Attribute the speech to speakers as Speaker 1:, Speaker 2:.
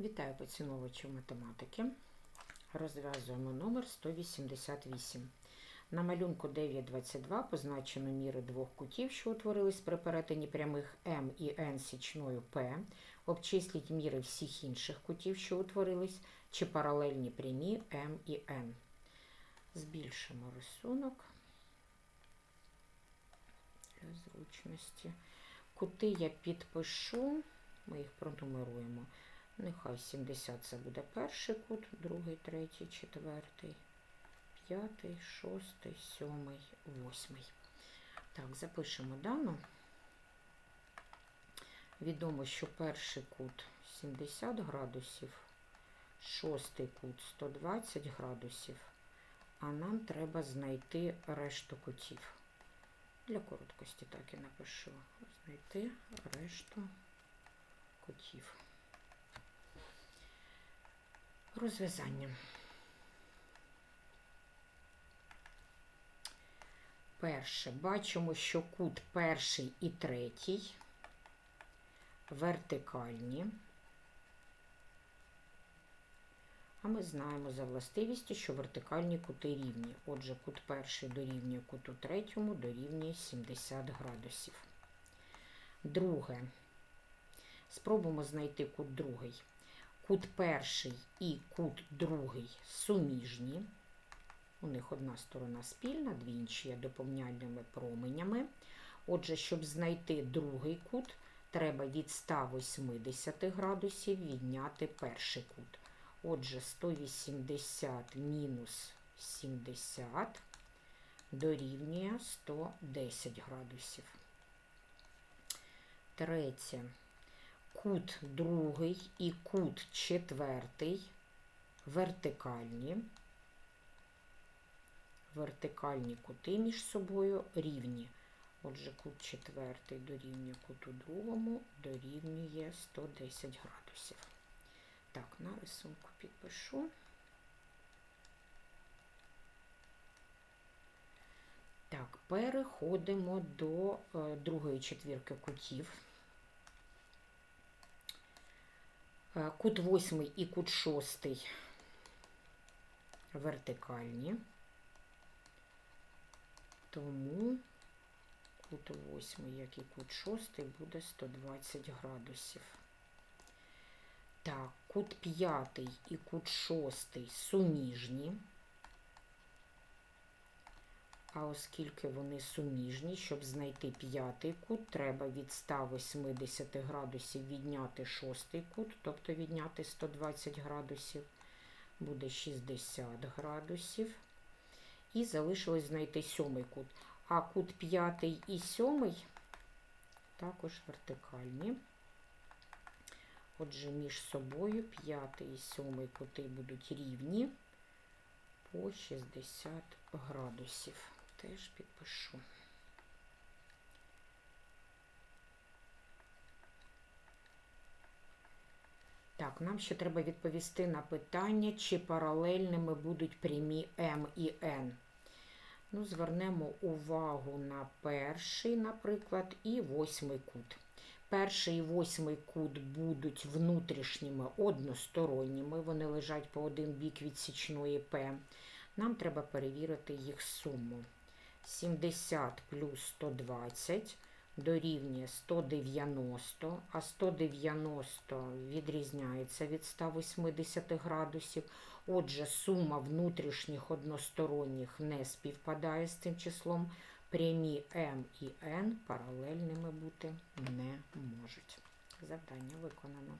Speaker 1: Вітаю поціновувачів математики. Розв'язуємо номер 188. На малюнку 9.22 позначено міри двох кутів, що утворились при перетині прямих М і Н січною П. Обчисліть міри всіх інших кутів, що утворились, чи паралельні прямі М і Н. Збільшимо рисунок для зручності. Кути я підпишу, ми їх пронумеруємо. Нехай 70 це буде перший кут, другий, третій, четвертий, п'ятий, шостий, сьомий, восьмий. Так, запишемо дану. Відомо, що перший кут 70 градусів, шостий кут 120 градусів, а нам треба знайти решту кутів. Для короткості так і напишу. Знайти решту кутів. Розв'язання. Перше. Бачимо, що кут перший і третій вертикальні. А ми знаємо за властивістю, що вертикальні кути рівні. Отже, кут перший дорівнює куту третьому, дорівнює 70 градусів. Друге. Спробуємо знайти кут другий. Кут перший і кут другий суміжні. У них одна сторона спільна, дві інші є доповняльними променями. Отже, щоб знайти другий кут, треба від 180 градусів відняти перший кут. Отже, 180 мінус 70 дорівнює 110 градусів. Третє. Кут другий і кут четвертий вертикальні. Вертикальні кути між собою рівні. Отже, кут четвертий дорівнює куту другому, дорівнює 110 градусів. Так, на рисунку підпишу. Так, переходимо до е, другої четвірки кутів. Кут восьмий і кут шостий вертикальні. Тому кут восьмий, як і кут шостий, буде 120 градусів. Так, кут п'ятий і кут шостий суміжні. А оскільки вони суміжні, щоб знайти п'ятий кут, треба від 180 градусів відняти шостий кут, тобто відняти 120 градусів, буде 60 градусів. І залишилось знайти сьомий кут. А кут п'ятий і сьомий також вертикальні. Отже, між собою п'ятий і сьомий кути будуть рівні по 60 градусів. Теж підпишу. Так, нам ще треба відповісти на питання, чи паралельними будуть прямі М і Н. Ну, Звернемо увагу на перший, наприклад, і восьмий кут. Перший і восьмий кут будуть внутрішніми односторонніми, вони лежать по один бік від січної П. Нам треба перевірити їх суму. 70 плюс 120 дорівнює 190, а 190 відрізняється від 180 градусів. Отже, сума внутрішніх односторонніх не співпадає з цим числом. Прямі М і Н паралельними бути не можуть. Завдання виконано.